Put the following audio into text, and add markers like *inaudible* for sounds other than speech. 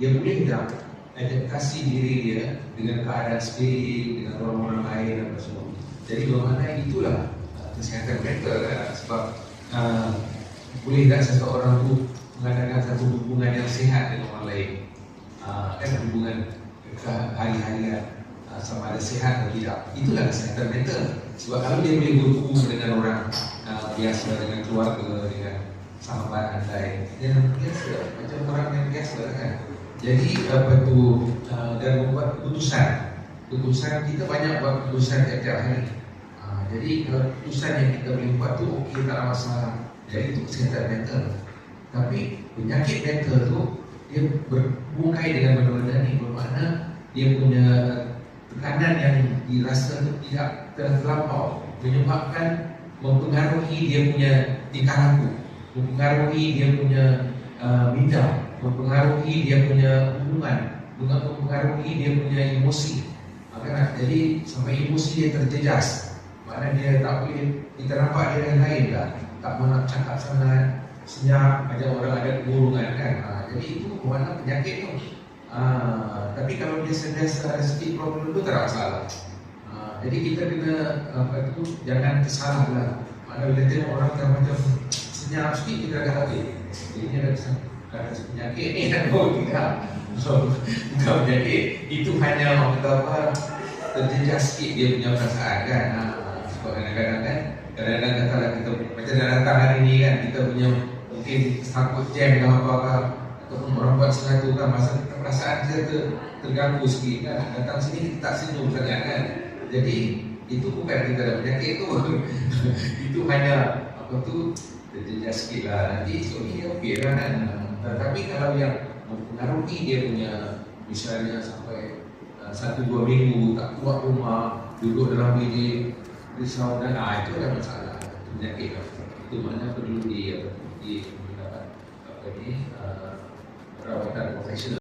dia boleh tak adaptasi diri dia dengan keadaan sendiri, dengan orang-orang lain dan semua. Jadi bermakna itulah uh, kesihatan mental kan? sebab uh, boleh tak seseorang tu mengadakan satu hubungan yang sihat dengan orang lain uh, kan hubungan hari-harian uh, sama ada sihat atau tidak itulah kesihatan mental sebab kalau dia boleh berhubung dengan orang uh, biasa dengan keluarga dengan sahabat andai dia biasa macam orang yang biasa jadi apa tu uh, dan membuat keputusan. Keputusan kita banyak buat keputusan tiap-tiap hari. Uh, jadi keputusan yang kita boleh buat tu okey tak ada masalah. Jadi itu kesihatan mental. Tapi penyakit mental tu dia berbungkai dengan benda-benda ni bermakna dia punya tekanan yang dirasa tidak terlampau menyebabkan mempengaruhi dia punya tingkah laku mempengaruhi dia punya uh, minda mempengaruhi dia punya hubungan. Mempengaruhi dia punya emosi. Maka, jadi sampai emosi dia terjejas. Makna dia tak boleh kita nampak dia yang lain lah tak mau nak cakap sangat senyap macam orang ada kemurungan kan? Ha, jadi itu mana penyakit tu. Ha, tapi kalau dia sentiasa ada sikit problem tu tak masalah. Ha, jadi kita kena apa tu jangan tersalah lah mana bila tengok orang macam senyap sikit kita akan habis. Ini ada ada penyakit. Ni kan oh tidak so bukan penyakit. Itu hanya orang kata apa terjejas sikit dia punya perasaan kan. Ha, sebab kadang-kadang kan kadang-kadang katalah kita macam dah datang hari ni kan kita punya mungkin takut jam ke apa ke ataupun orang buat sesuatu kan masa kita perasaan kita ter, terganggu sikit kan. Datang sini kita tak senyum sangat kan. Jadi itu bukan kita ada penyakit tu. *laughs* Itu hanya apa tu terjejas sikit lah. Nanti esok ni okey lah kan. Tetapi kalau yang mempengaruhi dia punya misalnya sampai uh, satu dua minggu tak keluar rumah duduk dalam bilik risau dan ah, itu ada masalah. Penyakit itu mana perlu di, di mendapat apa ni uh, perawatan profesional